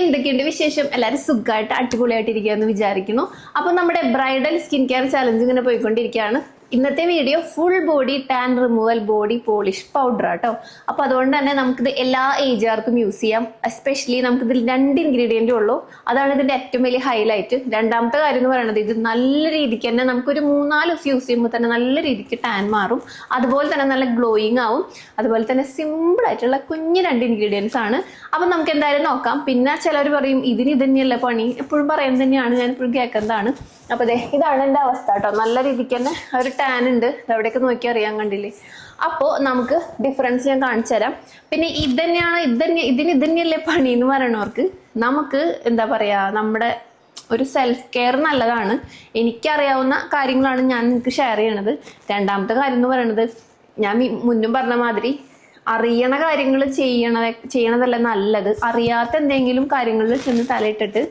എന്തൊക്കെയുണ്ട് വിശേഷം? എല്ലാവരും സുഖമായിട്ട് അടിപൊളിയായിട്ടിരിക്കുക എന്ന് വിചാരിക്കുന്നു. അപ്പോൾ നമ്മുടെ ബ്രൈഡൽ സ്കിൻ കെയർ ചലഞ്ച് ഇങ്ങനെ പോയിക്കൊണ്ടിരിക്കുകയാണ്. ഇന്നത്തെ video full body tan removal body polish powder ആട്ടോ. അപ്പോൾ അതുകൊണ്ട് തന്നെ നമുക്കിത് എല്ലാ ഏജുകാർക്കും യൂസ് ചെയ്യാം. എസ്പെഷ്യലി നമുക്ക് നമുക്കിതിൽ രണ്ട് ഇൻഗ്രീഡിയന്റ് ഉള്ളൂ. അതാണ് ഇതിന്റെ ഏറ്റവും വലിയ ഹൈലൈറ്റ് രണ്ടാമത്തെ കാര്യം എന്ന് പറയുന്നത് ഇത് നല്ല രീതിക്ക് തന്നെ നമുക്കൊരു മൂന്നാൽ ദിവസം യൂസ് ചെയ്യുമ്പോൾ തന്നെ നല്ല രീതിക്ക് ടാൻ മാറും. അതുപോലെ തന്നെ നല്ല ഗ്ലോയിങ് ആവും. അതുപോലെ തന്നെ സിമ്പിൾ ആയിട്ടുള്ള കുഞ്ഞു രണ്ട് ഇൻഗ്രീഡിയൻസ് ആണ്. അപ്പം നമുക്ക് എന്തായാലും നോക്കാം. പിന്നെ ചിലർ പറയും ഇതിന് ഇത് തന്നെയല്ല പണി? എപ്പോഴും പറയുന്നത് തന്നെയാണ്. ഞാൻ ഇപ്പോഴും കേൾക്കുന്നതാണ് അപ്പോൾ ഇതാണ് എന്റെ അവസ്ഥ കേട്ടോ. നല്ല രീതിക്ക് തന്നെ ഒരു ടാൻ ഉണ്ട്. എവിടെയൊക്കെ നോക്കി അറിയാൻ കണ്ടില്ലേ? അപ്പോൾ നമുക്ക് ഡിഫറൻസ് ഞാൻ കാണിച്ചു തരാം. പിന്നെ ഇതന്നെയാണ് ഇതന്നെ ഇത് തന്നെ ഇതിന് ഇത് തന്നെയല്ലേ പണി എന്ന് പറയണവർക്ക്? നമുക്ക് എന്താ പറയുക നമ്മുടെ ഒരു സെൽഫ് കെയർ നല്ലതാണ്. എനിക്കറിയാവുന്ന കാര്യങ്ങളാണ് ഞാൻ നിങ്ങൾക്ക് ഷെയർ ചെയ്യണത്. രണ്ടാമത്തെ കാര്യം എന്ന് പറയുന്നത് ഞാൻ മുന്നും പറഞ്ഞ മാതിരി അറിയണ കാര്യങ്ങൾ ചെയ്യണ ചെയ്യണതല്ല നല്ലത്. അറിയാത്ത എന്തെങ്കിലും കാര്യങ്ങളിൽ ചെന്ന് തലയിട്ടിട്ട്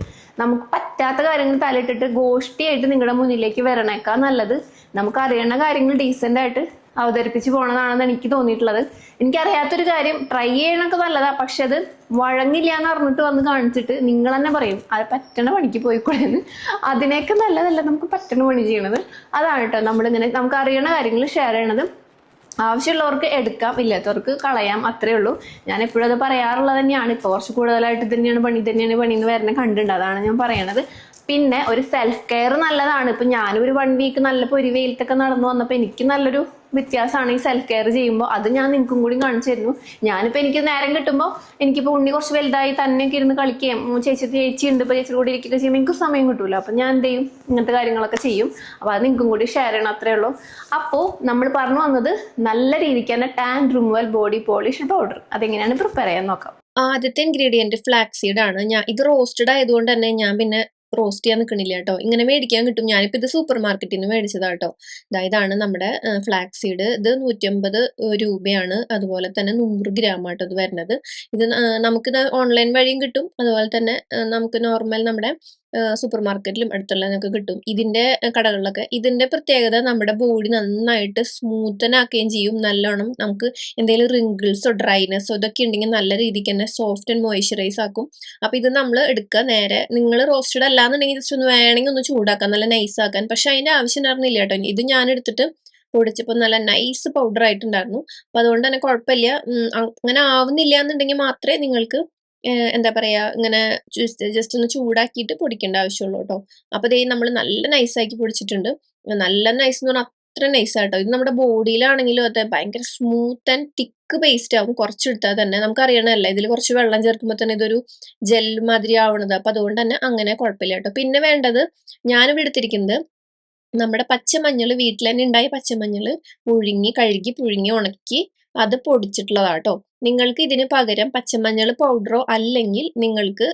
നമുക്ക് പറ്റാത്ത കാര്യങ്ങൾ തലയിട്ടിട്ട് ഗോഷ്ടിയായിട്ട് നിങ്ങളുടെ മുന്നിലേക്ക് വരണേക്കാൾ നല്ലത്. നമുക്ക് അറിയണ കാര്യങ്ങൾ ഡീസെന്റ് ആയിട്ട് അവതരിപ്പിച്ച് പോണതാണെന്ന് എനിക്ക് തോന്നിയിട്ടുള്ളത്. എനിക്കറിയാത്തൊരു കാര്യം ട്രൈ ചെയ്യണൊക്കെ നല്ലതാ പക്ഷെ അത് വഴങ്ങില്ല എന്ന് അറിഞ്ഞിട്ട് വന്ന് കാണിച്ചിട്ട് നിങ്ങൾ തന്നെ പറയും അത് പറ്റണ പണിക്ക് പോയിക്കൂടെന്ന്. അതിനേക്ക് നല്ലതല്ല നമുക്ക് പറ്റണ പണി ചെയ്യണത്. അതാണ് കേട്ടോ നമ്മളിങ്ങനെ നമുക്ക് അറിയണ കാര്യങ്ങൾ ഷെയർ ചെയ്യണത്. ആവശ്യമുള്ളവർക്ക് എടുക്കാം ഇല്ലാത്തവർക്ക് കളയാം അത്രേ ഉള്ളൂ. ഞാൻ എപ്പോഴും അത് പറയാറുള്ളത് തന്നെയാണ്. ഇപ്പോൾ കുറച്ച് കൂടുതലായിട്ട് തന്നെയാണ് പണി തന്നെയാണ് പണി എന്ന് വരുന്നത് കണ്ടിട്ടുണ്ട്. അതാണ് ഞാൻ പറയണത്. പിന്നെ ഒരു സെൽഫ് കെയർ നല്ലതാണ്. ഇപ്പം ഞാനൊരു വൺ വീക്ക് നല്ല ഒരു വെയിലത്തൊക്കെ നടന്നു വന്നപ്പോൾ എനിക്ക് നല്ലൊരു വ്യത്യാസമാണ് ഈ സെൽഫ് കെയർ ചെയ്യുമ്പോൾ അത് ഞാൻ നിങ്ങൾക്കും കൂടി കാണിച്ചു തരുന്നു. ഞാനിപ്പോൾ എനിക്ക് നേരം കിട്ടുമ്പോൾ എനിക്കിപ്പോൾ ഉണ്ണി കുറച്ച് വലുതായി തന്നെയൊക്കെ ഇരുന്ന് കളിക്കുകയും ചേച്ചി ചേച്ചി ഉണ്ട് ഇപ്പോൾ ചേച്ചിയുടെ കൂടി ഇരിക്കുകയൊക്കെ ചെയ്യുമ്പോൾ എനിക്ക് സമയം കിട്ടൂല. അപ്പം ഞാൻ എന്ത് ചെയ്യും? ഇങ്ങനത്തെ കാര്യങ്ങളൊക്കെ ചെയ്യും. അപ്പോൾ അത് നിങ്ങൾക്കും കൂടി ഷെയർ ചെയ്യണം അത്രേ ഉള്ളൂ. അപ്പോൾ നമ്മൾ പറഞ്ഞു വന്നത് നല്ല രീതിക്ക് തന്നെ tan removal body polish powder അതെങ്ങനെയാണ് പ്രിപ്പയർ ചെയ്യാൻ നോക്കാം. ആദ്യത്തെ ഇൻഗ്രീഡിയന്റ് ഫ്ലാക്സീഡ് ആണ്. ഞാൻ ഇത് റോസ്റ്റഡ് ആയതുകൊണ്ട് തന്നെ ഞാൻ പിന്നെ റോസ്റ്റ് ചെയ്യാൻ നിൽക്കണില്ല കേട്ടോ. ഇങ്ങനെ മേടിക്കാൻ കിട്ടും. ഞാനിപ്പോൾ ഇത് സൂപ്പർ മാർക്കറ്റിൽ നിന്ന് മേടിച്ചതാ കേട്ടോ. ഇതാണ് നമ്മുടെ സീഡ് ഇത് നൂറ്റമ്പത് രൂപയാണ്. അതുപോലെ തന്നെ നൂറ് ഗ്രാം ആട്ടോ ഇത് വരുന്നത്. ഇത് നമുക്കിത് ഓൺലൈൻ വഴിയും കിട്ടും. അതുപോലെ തന്നെ നമുക്ക് നോർമൽ നമ്മുടെ സൂപ്പർ മാർക്കറ്റിലും അടുത്തുള്ള നമുക്ക് കിട്ടും. ഇതിന്റെ കടകളിലൊക്കെ. ഇതിന്റെ പ്രത്യേകത നമ്മുടെ ബോഡി നന്നായിട്ട് സ്മൂത്തനാക്കുകയും ചെയ്യും. നല്ലോണം നമുക്ക് എന്തെങ്കിലും റിങ്കിൾസോ ഡ്രൈനെസ്സോ ഇതൊക്കെ ഉണ്ടെങ്കിൽ നല്ല രീതിക്ക് തന്നെ സോഫ്റ്റ് ആൻഡ് മോയ്സ്ചറൈസ് ആക്കും. അപ്പൊ ഇത് നമ്മൾ എടുക്കുക നേരെ. നിങ്ങൾ റോസ്റ്റഡ് അല്ലാന്നുണ്ടെങ്കിൽ ജസ്റ്റ് ഒന്ന് വേണമെങ്കിൽ ഒന്ന് ചൂടാക്കാൻ നല്ല നൈസ് ആക്കാൻ. പക്ഷെ അതിന്റെ ആവശ്യം ഉണ്ടായിരുന്നില്ല കേട്ടോ. ഇത് ഞാൻ എടുത്തിട്ട് പൊടിച്ചപ്പോൾ നല്ല നൈസ് പൗഡർ ആയിട്ടുണ്ടായിരുന്നു. അപ്പൊ അതുകൊണ്ട് തന്നെ കുഴപ്പമില്ല. അങ്ങനെ ആവുന്നില്ല എന്നുണ്ടെങ്കിൽ മാത്രമേ നിങ്ങൾക്ക് എന്താ പറയാ ഇങ്ങനെ ജസ്റ്റ് ഒന്ന് ചൂടാക്കിയിട്ട് പൊടിക്കേണ്ട ആവശ്യമുള്ളൂ കേട്ടോ. അപ്പോൾ ദേ നമ്മൾ നല്ല നൈസാക്കി പൊടിച്ചിട്ടുണ്ട്. നല്ല നൈസ് എന്ന് പറഞ്ഞാൽ അത്ര നൈസ് ആട്ടോ. ഇത് നമ്മുടെ ബോഡിയിലാണെങ്കിലും അതെ ഭയങ്കര സ്മൂത്ത് ആൻഡ് തിക്ക് പേസ്റ്റ് ആവും. കുറച്ചെടുത്താൽ തന്നെ നമുക്ക് അറിയണമല്ല ഇതിൽ കുറച്ച് വെള്ളം ചേർക്കുമ്പോൾ തന്നെ ഇതൊരു ജെൽ മാതിരി ആവണത്. അപ്പൊ അതുകൊണ്ട് തന്നെ അങ്ങനെ കുഴപ്പമില്ല കേട്ടോ. പിന്നെ വേണ്ടത് ഞാനിവിടെ എടുത്തിരിക്കുന്നത് നമ്മുടെ പച്ചമഞ്ഞൾ വീട്ടിൽ തന്നെ ഉണ്ടായ പച്ചമഞ്ഞൾ പുഴുങ്ങി കഴുകി പുഴുങ്ങി ഉണക്കി അത് പൊടിച്ചിട്ടുള്ളതാട്ടോ നിങ്ങൾക്ക് ഇതിന് പകരം പച്ചമഞ്ഞൾ പൗഡറോ അല്ലെങ്കിൽ നിങ്ങൾക്ക്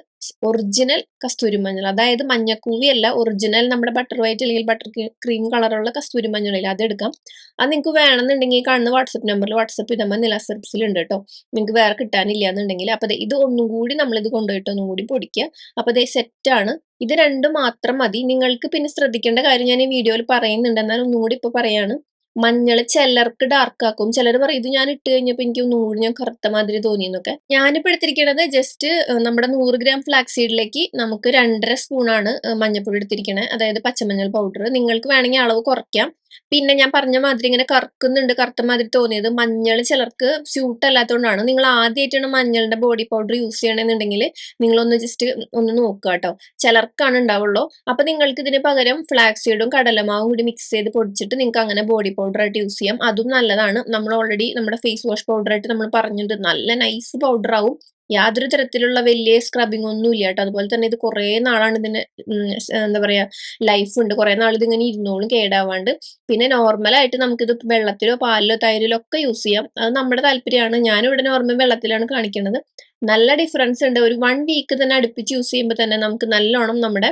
ഒറിജിനൽ കസ്തൂരി മഞ്ഞൾ അതായത് മഞ്ഞക്കൂവി അല്ല ഒറിജിനൽ നമ്മുടെ ബട്ടർ വൈറ്റ് അല്ലെങ്കിൽ ബട്ടർ ക്രീം കളറുള്ള കസ്തൂരി മഞ്ഞളില്ല അതെടുക്കാം അത് നിങ്ങൾക്ക് വേണമെന്നുണ്ടെങ്കിൽ കാണുന്ന വാട്സപ്പ് നമ്പറിൽ വാട്സപ്പ് ഇതമ്മ മതി നില ഉണ്ട് കേട്ടോ നിങ്ങൾക്ക് വേറെ കിട്ടാനില്ല എന്നുണ്ടെങ്കിൽ അപ്പോൾ ഇത് ഒന്നും കൂടി നമ്മളിത് കൊണ്ടുപോയിട്ട് ഒന്നും കൂടി പൊടിക്കുക. അപ്പോൾ ഇത് സെറ്റാണ് ഇത് രണ്ടും മാത്രം മതി. നിങ്ങൾക്ക് പിന്നെ ശ്രദ്ധിക്കേണ്ട കാര്യം ഞാൻ ഈ വീഡിയോയിൽ പറയുന്നുണ്ട്. എന്നാൽ ഒന്നും കൂടി ഇപ്പോൾ പറയാണ്. മഞ്ഞൾ ചിലർക്ക് ഡാർക്ക് ആക്കും. ചിലർ പറയും ഇത് ഞാൻ ഇട്ട് കഴിഞ്ഞപ്പോൾ എനിക്ക് നൂറ് ഞാൻ കറുത്ത മാതിരി തോന്നിയെന്നൊക്കെ ഞാനിപ്പോൾ എടുത്തിരിക്കണത് ജസ്റ്റ് നമ്മുടെ നൂറ് ഗ്രാം ഫ്ലാക്സ് സീഡിലേക്ക് നമുക്ക് രണ്ടര സ്പൂണാണ് മഞ്ഞൾപ്പൊടി എടുത്തിരിക്കണത് അതായത് പച്ചമഞ്ഞൾ പൗഡർ നിങ്ങൾക്ക് വേണമെങ്കിൽ അളവ് കുറയ്ക്കാം. പിന്നെ ഞാൻ പറഞ്ഞ മാതിരി ഇങ്ങനെ കറക്കുന്നുണ്ട് കറുത്ത മാതിരി തോന്നിയത്. മഞ്ഞൾ ചിലർക്ക് സ്യൂട്ട് അല്ലാത്തതുകൊണ്ടാണ് നിങ്ങൾ ആദ്യമായിട്ടാണ് മഞ്ഞളിന്റെ ബോഡി പൗഡർ യൂസ് ചെയ്യണമെന്നുണ്ടെങ്കിൽ നിങ്ങളൊന്ന് ജസ്റ്റ് ഒന്ന് നോക്കുക കേട്ടോ ചിലർക്കാണ് ഉണ്ടാവുള്ളൂ. അപ്പൊ നിങ്ങൾക്ക് ഇതിന് പകരം ഫ്ലാക്സ് സീഡും കടലമാവും കൂടി മിക്സ് ചെയ്ത് പൊടിച്ചിട്ട് നിങ്ങൾക്ക് അങ്ങനെ ബോഡി പൗഡർ ആയിട്ട് യൂസ് ചെയ്യാം. അതും നല്ലതാണ്. നമ്മൾ ഓൾറെഡി നമ്മുടെ ഫേസ് വാഷ് പൗഡർ ആയിട്ട് നമ്മൾ പറഞ്ഞിട്ടുണ്ട്. നല്ല നൈസ് പൗഡർ ആവും. യാതൊരു തരത്തിലുള്ള വലിയ സ്ക്രബിംഗ് ഒന്നും ഇല്ല കേട്ടോ. അതുപോലെ തന്നെ ഇത് കുറേ നാളാണ് ഇതിന് എന്താ പറയാ ലൈഫ് ഉണ്ട്. കുറേ നാൾ ഇതിങ്ങനെ ഇരുന്നോളും കേടാവാണ്ട്. പിന്നെ നോർമലായിട്ട് നമുക്കിത് വെള്ളത്തിലോ പാലിലോ തൈരിലോ ഒക്കെ യൂസ് ചെയ്യാം. അത് നമ്മുടെ താല്പര്യമാണ്. ഞാനിവിടെ നോർമൽ വെള്ളത്തിലാണ് കാണിക്കുന്നത് നല്ല ഡിഫറൻസ് ഉണ്ട്. ഒരു വൺ വീക്ക് തന്നെ അടുപ്പിച്ച് യൂസ് ചെയ്യുമ്പോൾ തന്നെ നമുക്ക് നല്ലോണം നമ്മുടെ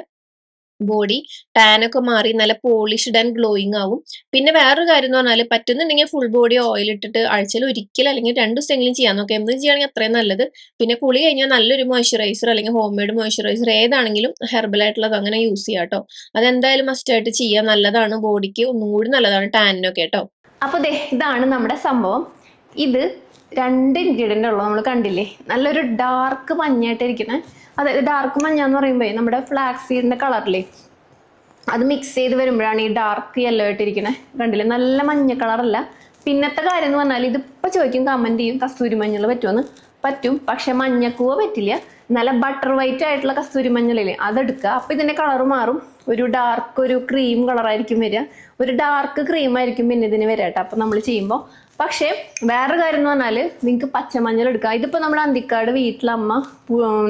ബോഡി ടാൻ ഒക്കെ മാറി നല്ല പോളിഷ്ഡ് ആൻഡ് ഗ്ലോയിങ് ആവും. പിന്നെ വേറൊരു കാര്യം എന്ന് പറഞ്ഞാൽ പറ്റുന്നുണ്ടെങ്കിൽ ഫുൾ ബോഡി ഓയിൽ ഇട്ടിട്ട് ആഴ്ചയിൽ ഒരിക്കൽ അല്ലെങ്കിൽ രണ്ട് ദിവസമെങ്കിലും ചെയ്യാൻ നോക്കാം. എന്തും ചെയ്യുകയാണെങ്കിൽ അത്രയും നല്ലത്. പിന്നെ കുളി കഴിഞ്ഞാൽ നല്ലൊരു മോയ്സ്ചറൈസർ അല്ലെങ്കിൽ ഹോം മെയ്ഡ് മോയ്സ്ചറൈസർ ഏതാണെങ്കിലും ഹെർബൽ ആയിട്ടുള്ളത് അങ്ങനെ യൂസ് ചെയ്യാം കേട്ടോ. അതെന്തായാലും മസ്റ്റ് ആയിട്ട് ചെയ്യാൻ നല്ലതാണ് ബോഡിക്ക് ഒന്നും കൂടി നല്ലതാണ് ടാനിനൊക്കെ കേട്ടോ. അപ്പോൾ ദേ ഇതാണ് നമ്മുടെ സംഭവം. ഇത് രണ്ട് ഇൻഗ്രീഡിയന്റ് ഉള്ളൂ നമ്മൾ കണ്ടില്ലേ? നല്ലൊരു ഡാർക്ക് മഞ്ഞായിട്ടിരിക്കുന്നത് അതായത് ഡാർക്ക് മഞ്ഞ എന്ന് പറയുമ്പോൾ നമ്മുടെ ഫ്ലാക്സ് സീഡിന്റെ കളറില്ലേ അത് മിക്സ് ചെയ്ത് വരുമ്പോഴാണ് ഈ ഡാർക്ക് യെല്ലോ ആയിട്ടിരിക്കുന്നത് കണ്ടില്ലേ? നല്ല മഞ്ഞ കളറല്ല പിന്നത്തെ കാര്യം എന്ന് പറഞ്ഞാൽ ഇതിപ്പോൾ ചോദിക്കും കമന്റ് ചെയ്യും കസ്തൂരി മഞ്ഞൾ പറ്റുമെന്ന് പറ്റും. പക്ഷെ മഞ്ഞക്കൂവ പറ്റില്ല. നല്ല ബട്ടർ വൈറ്റ് ആയിട്ടുള്ള കസ്തൂരി മഞ്ഞളില്ലേ അതെടുക്കുക. അപ്പോൾ ഇതിന്റെ കളർ മാറും. ഒരു ഡാർക്ക് ഒരു ക്രീം കളറായിരിക്കും വരിക. ഒരു ഡാർക്ക് ക്രീം ആയിരിക്കും പിന്നെ ഇതിന് വരിക കേട്ടോ. അപ്പോൾ നമ്മൾ ചെയ്യുമ്പോൾ പക്ഷേ വേറൊരു കാര്യം എന്ന് പറഞ്ഞാൽ നിങ്ങൾക്ക് പച്ചമഞ്ഞൾ എടുക്കാം ഇതിപ്പോൾ നമ്മുടെ അന്തിക്കാട് വീട്ടിലമ്മ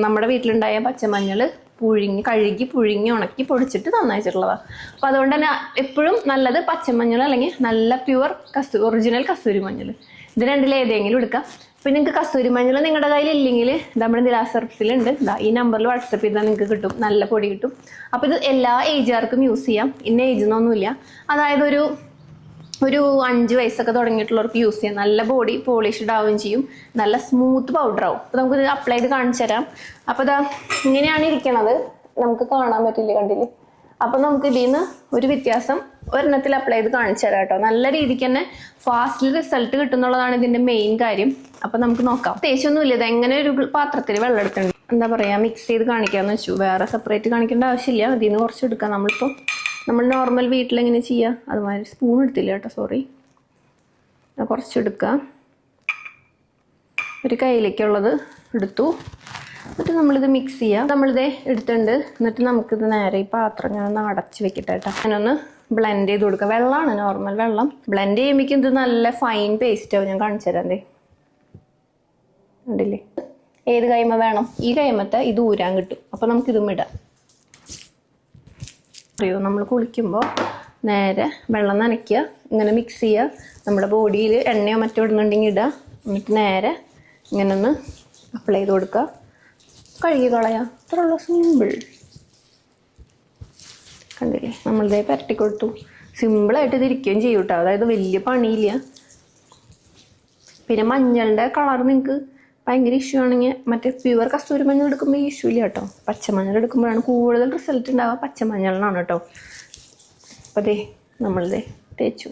നമ്മുടെ വീട്ടിലുണ്ടായ പച്ചമഞ്ഞൾ പുഴുങ്ങി കഴുകി പുഴുങ്ങി ഉണക്കി പൊടിച്ചിട്ട് നന്നായിട്ടുള്ളതാണ് അപ്പോൾ അതുകൊണ്ട് തന്നെ എപ്പോഴും നല്ലത് പച്ചമഞ്ഞൾ അല്ലെങ്കിൽ നല്ല പ്യുവർ കസ്തൂ ഒറിജിനൽ കസ്തൂരി മഞ്ഞൾ. ഇത് രണ്ടിൽ ഏതെങ്കിലും എടുക്കാം. പിന്നെ നിങ്ങൾക്ക് കസ്തൂരി മഞ്ഞൾ നിങ്ങളുടെ കയ്യിൽ ഇല്ലെങ്കിൽ നമ്മുടെ നിലാസർപ്സിലുണ്ട് ഇതാ ഈ നമ്പറിൽ വാട്സപ്പ് ചെയ്താൽ നിങ്ങൾക്ക് കിട്ടും. നല്ല പൊടി കിട്ടും. അപ്പോൾ ഇത് എല്ലാ ഏജുകാർക്കും യൂസ് ചെയ്യാം. ഇന്ന ഏജ് എന്നൊന്നുമില്ല അതായത് ഒരു ഒരു അഞ്ച് വയസ്സൊക്കെ തുടങ്ങിയിട്ടുള്ളവർക്ക് യൂസ് ചെയ്യാം. നല്ല ബോഡി പോളിഷ്ഡ് ആവുകയും ചെയ്യും. നല്ല സ്മൂത്ത് പൗഡർ ആവും. അപ്പോൾ നമുക്ക് ഇത് അപ്ലൈ ചെയ്ത് കാണിച്ചു തരാം അപ്പോൾ ഇതാ ഇങ്ങനെയാണ് ഇരിക്കണത്. നമുക്ക് കാണാൻ പറ്റില്ല കണ്ടില്ലേ? അപ്പോൾ നമുക്ക് ഇതിൽ നിന്ന് ഒരു വ്യത്യാസം ഒരെണ്ണത്തിൽ അപ്ലൈ ചെയ്ത് കാണിച്ചു തരാം കേട്ടോ. നല്ല രീതിക്ക് തന്നെ ഫാസ്റ്റിൽ റിസൾട്ട് കിട്ടുന്നുള്ളതാണ് ഇതിന്റെ മെയിൻ കാര്യം. അപ്പോൾ നമുക്ക് നോക്കാം. തേച്ചൊന്നുമില്ല ഇത് എങ്ങനെ ഒരു പാത്രത്തിൽ വെള്ളം എടുക്കണം? എന്താ പറയാ മിക്സ് ചെയ്ത് കാണിക്കാമെന്ന് വെച്ചു. വേറെ സെപ്പറേറ്റ് കാണിക്കേണ്ട ആവശ്യമില്ല ഇതിൽ നിന്ന് കുറച്ച് എടുക്കാം. നമ്മളിപ്പോൾ നമ്മൾ നോർമൽ വീട്ടിൽ എങ്ങനെ ചെയ്യാ? അതുമാതിരി സ്പൂൺ എടുത്തില്ല കേട്ടോ സോറി കുറച്ച് എടുക്കുക ഒരു കയ്യിലേക്കുള്ളത് എടുത്തു. എന്നിട്ട് നമ്മളിത് മിക്സ് ചെയ്യുക നമ്മളിത് എടുത്തിട്ടുണ്ട്. എന്നിട്ട് നമുക്കിത് നേരെ ഈ പാത്രം ഞാൻ ഒന്ന് അടച്ച് വെക്കട്ടെ കേട്ടോ. ഞാനൊന്ന് ബ്ലെൻഡ് ചെയ്ത് കൊടുക്കുക വെള്ളമാണ് നോർമൽ വെള്ളം. ബ്ലെൻഡ് ചെയ്യുമ്പോൾ ഇത് നല്ല ഫൈൻ പേസ്റ്റ് ആവും. ഞാൻ കാണിച്ചു തരാം ദേ. ഉണ്ടല്ലേ ഏത് കൈമ വേണം? ഈ കൈമത്തെ ഇത് ഊരാൻ കിട്ടും. അപ്പോൾ നമുക്കിതും ഇടാം. അറിയോ നമ്മൾ കുളിക്കുമ്പോൾ നേരെ വെള്ളം നനയ്ക്കുക. ഇങ്ങനെ മിക്സ് ചെയ്യുക. നമ്മുടെ ബോഡിയിൽ എണ്ണയോ മറ്റോ ഇടുന്നുണ്ടെങ്കിൽ ഇടുക എന്നിട്ട് നേരെ ഇങ്ങനെ ഒന്ന് അപ്ലൈ ചെയ്ത് കൊടുക്കുക. കഴുകി കളയാം അത്രയുള്ള സിമ്പിൾ കണ്ടില്ലേ? നമ്മളിതേ പരട്ടി കൊടുത്തു. സിമ്പിളായിട്ട് ഇതിരിക്കുകയും ചെയ്യും കേട്ടോ അതായത് വലിയ പണിയില്ല. പിന്നെ മഞ്ഞളുടെ കളർ നിങ്ങൾക്ക് ഭയങ്കര ഇഷ്യൂ ആണെങ്കിൽ മറ്റേ പ്യുവർ കസ്തൂരി മഞ്ഞൾ എടുക്കുമ്പോൾ ഈ ഇഷ്യൂ ഇല്ല കേട്ടോ പച്ചമഞ്ഞൾ എടുക്കുമ്പോഴാണ് കൂടുതൽ റിസൾട്ട് ഉണ്ടാവുക പച്ചമഞ്ഞളിനാണ് കേട്ടോ അപ്പോൾ ദേ നമ്മളിതേ തേച്ചു.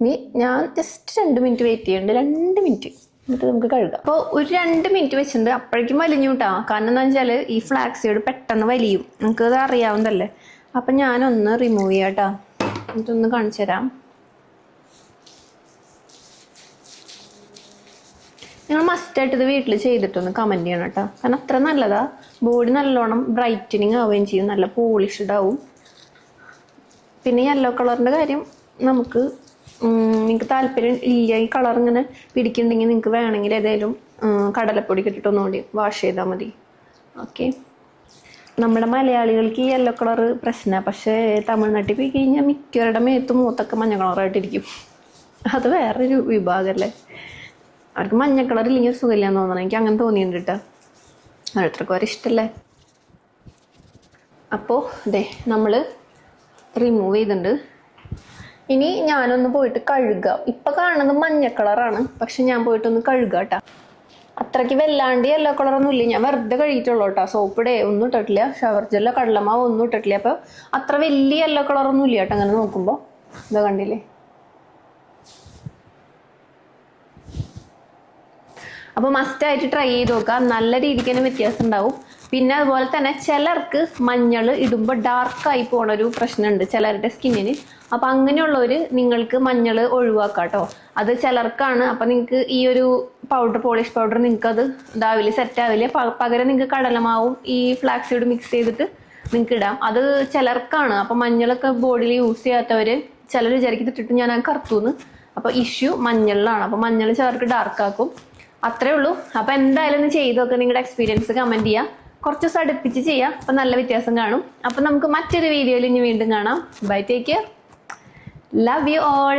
ഇനി ഞാൻ ജസ്റ്റ് രണ്ട് മിനിറ്റ് വെയിറ്റ് ചെയ്യേണ്ട. രണ്ട് മിനിറ്റ് എന്നിട്ട് നമുക്ക് കഴുകാം. അപ്പോൾ ഒരു രണ്ട് മിനിറ്റ് വെച്ചിട്ടുണ്ട്. അപ്പോഴേക്കും വലിഞ്ഞു കിട്ടാം കാരണം എന്താ വെച്ചാൽ ഈ ഫ്ലാക്സ് സീഡ് പെട്ടെന്ന് വലിയും. നിങ്ങൾക്ക് അത് അറിയാവുന്നതല്ലേ? അപ്പം ഞാനൊന്ന് റിമൂവ് ചെയ്യാം കേട്ടോ എന്നിട്ടൊന്ന് കാണിച്ചു തരാം. നിങ്ങൾ മസ്റ്റായിട്ട് ഇത് വീട്ടിൽ ചെയ്തിട്ടൊന്ന് കമന്റ് ചെയ്യണം കേട്ടോ. കാരണം അത്ര നല്ലതാ. ബോഡി നല്ലോണം ബ്രൈറ്റനിങ് ആവുകയും ചെയ്യും. നല്ല പോളിഷ്ഡ് ആവും. പിന്നെ യെല്ലോ കളറിന്റെ കാര്യം നമുക്ക് നിങ്ങൾക്ക് താല്പര്യം ഇല്ല. ഈ കളർ ഇങ്ങനെ പിടിക്കുന്നുണ്ടെങ്കിൽ നിങ്ങൾക്ക് വേണമെങ്കിൽ ഏതെങ്കിലും കടലപ്പൊടി കിട്ടിട്ട് ഒന്നുകൂടി വാഷ് ചെയ്താൽ മതി. ഓക്കെ നമ്മുടെ മലയാളികൾക്ക് ഈ യെല്ലോ കളർ പ്രശ്നമാണ് പക്ഷേ തമിഴ്നാട്ടിൽ പോയി കഴിഞ്ഞാൽ മിക്കവരുടെ മേത്ത് മൂത്തൊക്കെ മഞ്ഞ കളറായിട്ടിരിക്കും അത് വേറൊരു വിഭാഗമല്ലേ അവർക്ക് മഞ്ഞ കളർ ഇല്ലെങ്കിൽ സുഖമില്ലാന്ന് തോന്നണം. എനിക്ക് അങ്ങനെ തോന്നിയിട്ടുണ്ട് കേട്ടോ ഓരോരുത്തർക്കും അവരെ ഇഷ്ടമല്ലേ അപ്പോൾ അതെ നമ്മൾ റിമൂവ് ചെയ്തിട്ടുണ്ട്. ഇനി ഞാനൊന്ന് പോയിട്ട് കഴുകുക ഇപ്പം കാണുന്നത് മഞ്ഞ കളറാണ്. പക്ഷെ ഞാൻ പോയിട്ടൊന്ന് കഴുകുക കേട്ടോ അത്രയ്ക്ക് വല്ലാണ്ട് യെല്ലോ കളറൊന്നും ഇല്ല. ഞാൻ വെറുതെ കഴിയിട്ടുള്ളൂ കേട്ടോ സോപ്പ് ഡേ ഒന്നും ഇട്ടിട്ടില്ല. ഷവർ ജെല്ലോ കടലമാവ് ഒന്നും ഇട്ടിട്ടില്ല. അപ്പോൾ അത്ര വലിയ യെല്ലോ കളറൊന്നും ഇല്ല കേട്ടോ അങ്ങനെ നോക്കുമ്പോൾ ഇതാ കണ്ടില്ലേ? അപ്പോൾ മസ്റ്റായിട്ട് ട്രൈ ചെയ്ത് നോക്കുക നല്ല രീതിക്ക് തന്നെ വ്യത്യാസം ഉണ്ടാവും. പിന്നെ അതുപോലെ തന്നെ ചിലർക്ക് മഞ്ഞൾ ഇടുമ്പോൾ ഡാർക്കായി പോണ ഒരു പ്രശ്നമുണ്ട് ചിലരുടെ സ്കിന്നിന് അപ്പോൾ അങ്ങനെയുള്ളവർ നിങ്ങൾക്ക് മഞ്ഞൾ ഒഴിവാക്കാം കേട്ടോ അത് ചിലർക്കാണ്. അപ്പോൾ നിങ്ങൾക്ക് ഈ ഒരു പൗഡർ പോളിഷ് പൗഡർ നിങ്ങൾക്ക് അത് ഇതാവില്ല സെറ്റ് ആവില്ല പകരം നിങ്ങൾക്ക് കടലമാവും ഈ ഫ്ലാക്സീഡ് മിക്സ് ചെയ്തിട്ട് നിങ്ങൾക്ക് ഇടാം. അത് ചിലർക്കാണ്. അപ്പോൾ മഞ്ഞളൊക്കെ ബോഡിയിൽ യൂസ് ചെയ്യാത്തവർ ചിലർ വിചാരിക്കും ഇട്ടിട്ട് ഞാൻ കറുത്തുനിന്ന് കറുത്തുന്ന്. അപ്പോൾ ഇഷ്യൂ മഞ്ഞളിലാണ്. അപ്പോൾ മഞ്ഞൾ ചിലർക്ക് ഡാർക്കാക്കും അത്രേ ഉള്ളൂ. അപ്പൊ എന്തായാലും ഒന്ന് നോക്കുക നിങ്ങളുടെ എക്സ്പീരിയൻസ് കമന്റ് ചെയ്യുക കുറച്ച് ദിവസം അടുപ്പിച്ച് ചെയ്യാം. അപ്പൊ നല്ല വ്യത്യാസം കാണും. അപ്പൊ നമുക്ക് മറ്റൊരു വീഡിയോയിൽ ഇനി വീണ്ടും കാണാം. Bye take care love you all